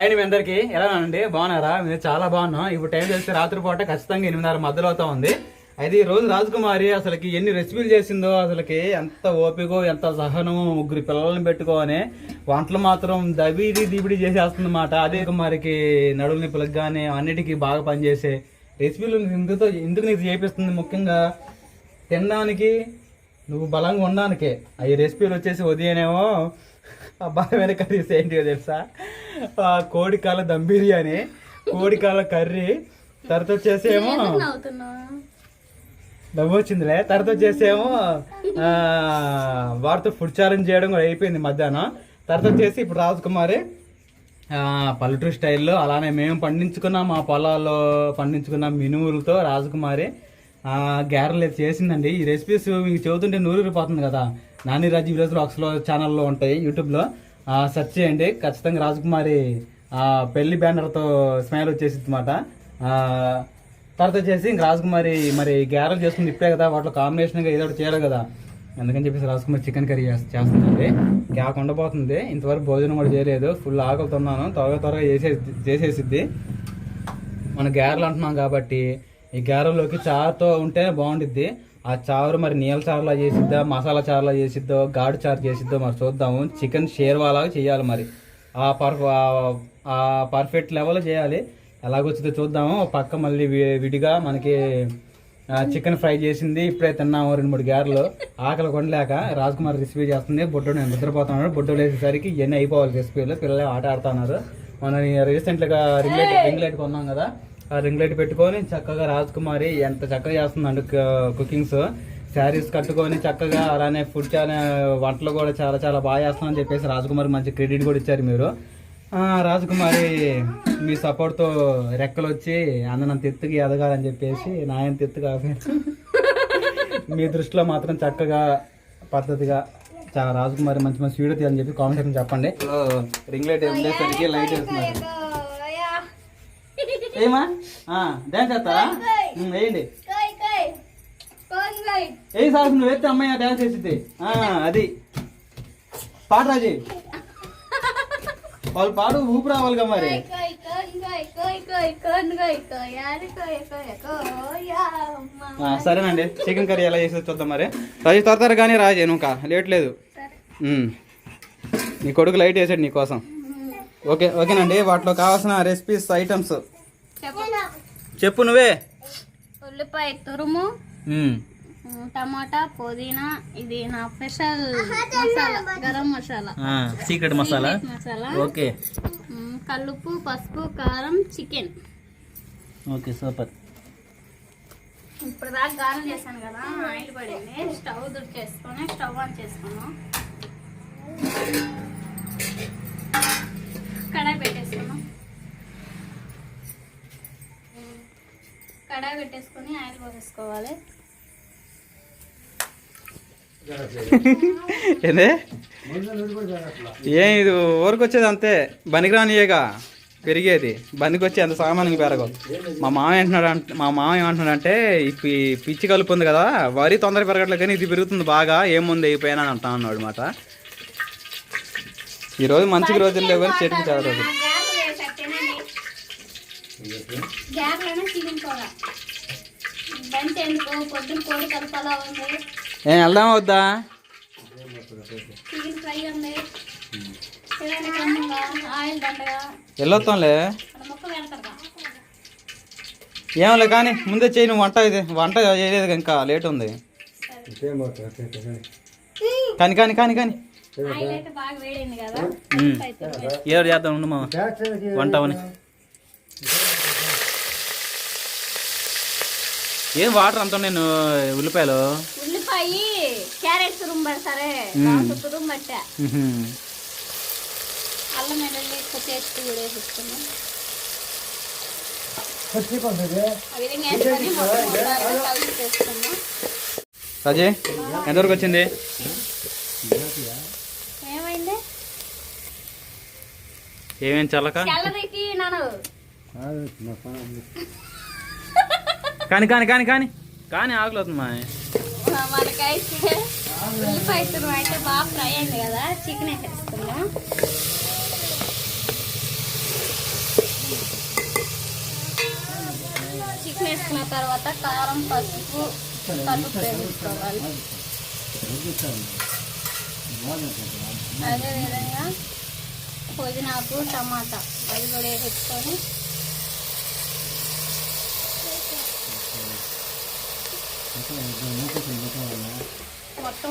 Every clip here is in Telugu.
అండ్ మీ అందరికి ఎలా అండి బాగున్నారా? మీరు చాలా బాగున్నాం. ఇప్పుడు టైం చేస్తే రాత్రిపూట ఖచ్చితంగా ఎనిమిదిన్నర మధ్యలో అవుతా ఉంది. అయితే ఈ రోజు రాజకుమారి అసలుకి ఎన్ని రెసిపీలు చేసిందో అసలుకి ఎంత ఓపికో ఎంత సహనము ముగ్గురు పిల్లల్ని పెట్టుకోని వంటలు మాత్రం దబిడి దిబిడి చేసేస్తుందన్నమాట. అదే కుమారికి నడువు నొప్పులకు కానీ అన్నిటికీ బాగా పనిచేసే రెసిపీలు ఎందుతో ఎందుకు నీకు చేపిస్తుంది ముఖ్యంగా తినడానికి నువ్వు బలంగా ఉండడానికే. ఈ రెసిపీలు వచ్చేసి ఉదయనేమో ఆ బలమైన కర్రీస్ ఏంటిదో తెలుసా? కోడికాల దమ్ బిర్యానీ కోడికాల కర్రీ. తర్వాత వచ్చేసేమో దమ్ వచ్చిందిలే. తర్వాత వచ్చేసేమో ఆ, వాటితో ఫుడ్ ఛాలెంజ్ చేయడం కూడా అయిపోయింది మధ్యాహ్నం. తర్వాత వచ్చేసి ఇప్పుడు రాజకుమారి పల్లెటూరు స్టైల్లో అలానే మేము పండించుకున్న మా పొలాల్లో పండించుకున్న మినుములతో రాజకుమారి. అయితే చేసిందండి. ఈ రెసిపీస్ మీకు చెబుతుంటే నూరిపోతుంది కదా. నాని రాజు విలేజ్ రాక్స్లో ఛానల్లో ఉంటాయి యూట్యూబ్లో సెర్చ్ చేయండి. ఖచ్చితంగా రాజకుమారి పెళ్ళి బ్యానర్తో స్మైల్ వచ్చేసింది అనమాట తర్వాత వచ్చేసి ఇంక రాజకుమారి మరి గ్యారెల్ చేసుకుని ఇప్పుడే కదా వాటిలో కాంబినేషన్గా ఏదో ఒకటి చేయాలి కదా. అందుకని చెప్పేసి రాజకుమారి చికెన్ కర్రీ చేస్తుందండి. క్యాక్ ఉండబోతుంది. ఇంతవరకు భోజనం కూడా చేయలేదు. ఫుల్ ఆకలితున్నాను. త్వరగా త్వరగా చేసే చేసేసిద్ది. మన గ్యారెలు అంటున్నాం కాబట్టి ఈ గ్యారెల్లోకి చారుతో ఉంటే బాగుండిద్ది. ఆ చారు మరి నీళ్ళ చారులా చేసిద్దా మసాలా చారులా చేసిద్దో గాడు చారు చేసిద్దో మరి చూద్దాము. చికెన్ షేర్వాలాగా చేయాలి మరి. ఆ పర్ ఆ పర్ఫెక్ట్ లెవెల్ చేయాలి. ఎలాగొచ్చిందో చూద్దాము. పక్క మళ్ళీ విడిగా మనకి చికెన్ ఫ్రై చేసింది. ఇప్పుడే తిన్నాము రెండు మూడు గారెలు ఆకలి కొనలేక రాజ్కుమార్ రెసిపీ చేస్తుంది. బొడ్డు నేను నిద్రపోతున్నాడు. బొడ్డు వేసేసరికి ఇవన్నీ అయిపోవాలి రెసిపీలు. పిల్లలు ఆట ఆడుతున్నారు. మనం రీసెంట్గా రింగ్ లైట్ రింగ్ లైట్ కొన్నాం కదా. రింగ్ లైట్ పెట్టుకొని చక్కగా రాజకుమారి ఎంత చక్కగా చేస్తుందండి కుకింగ్స్ శారీస్ కట్టుకొని చక్కగా అలానే ఫుడ్ చాలా వంటలు కూడా చాలా చాలా బాగా చేస్తున్నామని చెప్పేసి రాజకుమారి మంచి క్రెడిట్ కూడా ఇచ్చారు మీరు. రాజకుమారి మీ సపోర్ట్తో రెక్కలు వచ్చి అందనంత ఎత్తుకి ఎదగాలని చెప్పేసి నాయంత ఎత్తు కాకపోయినా మీ దృష్టిలో మాత్రం చక్కగా పద్ధతిగా చాలా రాజకుమారి మంచి మంచి వీడియో తీయాలని చెప్పి కామెంట్ చెప్పండి. రింగ్ లైట్ ఉండేసరికి లైట్ వేస్తున్నారు. ఏమా? డ్యాన్స్ చేస్తారా వేయండి. ఏ సార్ నువ్వు వేస్తే అమ్మాయి డ్యాన్స్ వేసిద్ది ఆ, అది. పాట రాజీ. వాళ్ళు పాడు ఊపు రావాలిగా మరి. సరేనండి. చికెన్ కర్రీ ఎలా చేసి చూద్దాం మరి. రాజు త్వర త్వర కానీ రాజే నువ్వు లేట్ లేదు. నీ కొడుకు లైట్ వేసాడు నీ కోసం. ఓకే ఓకేనండి. వాటిలో కావాల్సిన రెసిపీస్ ఐటమ్స్ చెప్పు నువ్వే. ఉల్లిపాయ తురుము. టమాటా పుదీనా ఇది నా స్పెషల్ మసాలా గరం మసాలా. ఆ, సీక్రెట్ మసాలా? మసాలా. ఓకే. మ్, కల్లుప్పు పసుపు కారం చికెన్. Okay super. ఇప్పుడు దాకా గారం చేశాను కదా ఆయిల్ పడింది. స్టవ్ దుడి చేసుకొని స్టవ్ ఆన్ చేసుకున్నాం. కడాయి పెట్టేసుకున్నాం. కడాయి పెట్టేసుకొని ఆయిల్ పోసేసుకోవాలి. ఏందే? ఏం ఇది? ఊరికొచ్చేది అంతే. బనికిరానియేగా. పెరిగేది. బందికి వచ్చి అంత సామాన్యంగా పెరగదు. మా మామ అంటున్నాడు అంటే మా మామ ఏమంటున్నాడు అంటే ఈ పిచ్చి కలుపు ఉంది కదా వరి తొందర పెరగట్లేదు కానీ ఇది పెరుగుతుంది బాగా ఏముంది అయిపోయినా అంటా అన్నాడు అనమాట ఈరోజు మంచి రోజులు లేవు కానీ చెట్టు చాలా రోజులు. గ్యాప్లోనే చికెన్ కూర బంతి ఎందుకు పొద్దున కోడి కలపాలా ఉంది. ఏం వెళ్దామా వద్దా? చికెన్ ఫ్రై ఉంది. చూడండి క్రమంగా ఆయిల్ దండగా. వెళ్ళొస్తాంలే. అక్కడ ముక్క పెడతారు ఏమలే కానీ ముందే చేయి నువ్వు వంట ఇది వంట చేయలేదు ఇంకా లేట్ ఉంది. కానీ కానీ కానీ కానీ. ఆయిల్ అయితే బాగా వేడింది కదా. ఉమ్. అయితే ఏదో చేద్దాం ఉండు మామ. వంట అవని. ఏం వాటర్ అంత నేను ఉల్లిపాయలు? ఉల్లిపాయ క్యారెట్ పట్టా ఉహుం. అల్లం ఎక్కువ కూడా వేసుకున్నాం. రాజే ఎంతవరకు వచ్చింది? ఏమైంది? ఏమేం చల్లక? చల్లరికి నాను కానీ కానీ కానీ కానీ కానీ ఆకలి మా మనకైతే ఉల్లిపాయ తురుము అయితే బాగా ఫ్రై అయింది కదా చికెన్ వేసేస్తున్నాం చికెన్ వేసుకున్న తర్వాత కారం పసుపు కలుపు వేసుకోవాలి. అదేవిధంగా పుదీనాకు టమాటా అది కూడా వేసుకొని మొత్తం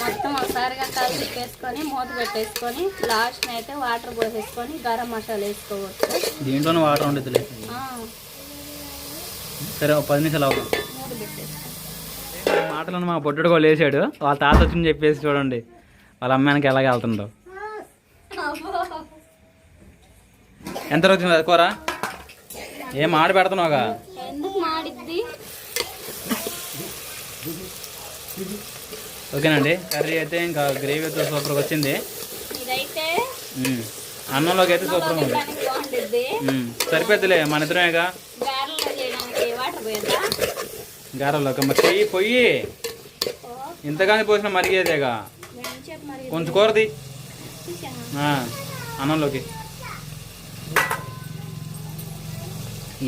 మొత్తం ఒకసారిగా కలిపి వేసుకొని మూత పెట్టేసుకొని లాస్ట్ అయితే వాటర్ పోసేసుకొని గరం మసాలా వేసుకోవచ్చు. దీంట్లోనే వాటర్ ఉండదులే ఆ, సరే ఒక పది నిమిషాలు అవుతాం మూత పెట్టేసుకో మాటలను మా పొట్టుడు కూడా లేచాడు. వాళ్ళ తాత వచ్చింది చెప్పేసి చూడండి. వాళ్ళ అమ్మాయికి ఎలాగ వెళ్తుందో. ఎంత రోజు కూర? ఏం ఆడ పెడుతున్నావుగా? ఓకేనండి కర్రీ అయితే ఇంకా గ్రేవీ అయితే సూపర్గా వచ్చింది. అన్నంలోకి అయితే సూపర్గా ఉంది. సరిపోద్దిలే మన పోయేదా? గారెలోకి మరి పొయ్యి. ఓ, ఇంతగానే పోసిన మరిగేదేగా. కొంచెం కూరది అన్నంలోకి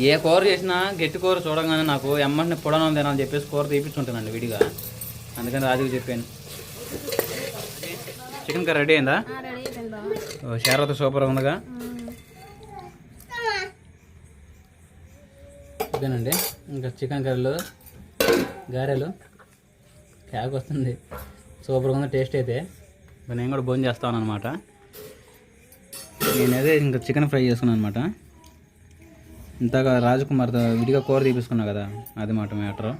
ఏ కూర చేసినా గట్టి కూర చూడగానే నాకు ఎమ్మంటే పొడనం తినాలని చెప్పేసి కూర తీపించుంటానండి విడిగా అందుకని రాజుకు చెప్పాను చికెన్ కర్రీ రెడీ అయిందా షారత సూపర్ ఉందిగా. ఓకేనండి ఇంకా చికెన్ కర్రీలు గారెలు క్యాక్ వస్తుంది సూపర్గా ఉంది టేస్ట్ అయితే. నేను కూడా భోజనం చేస్తాను అనమాట నేనైతే ఇంకా చికెన్ ఫ్రై చేసుకున్నాను అనమాట ఇంతగా రాజకుమార్తో విడిగా కూర తీపించుకున్నా కదా అది మాట మ్యాటర్.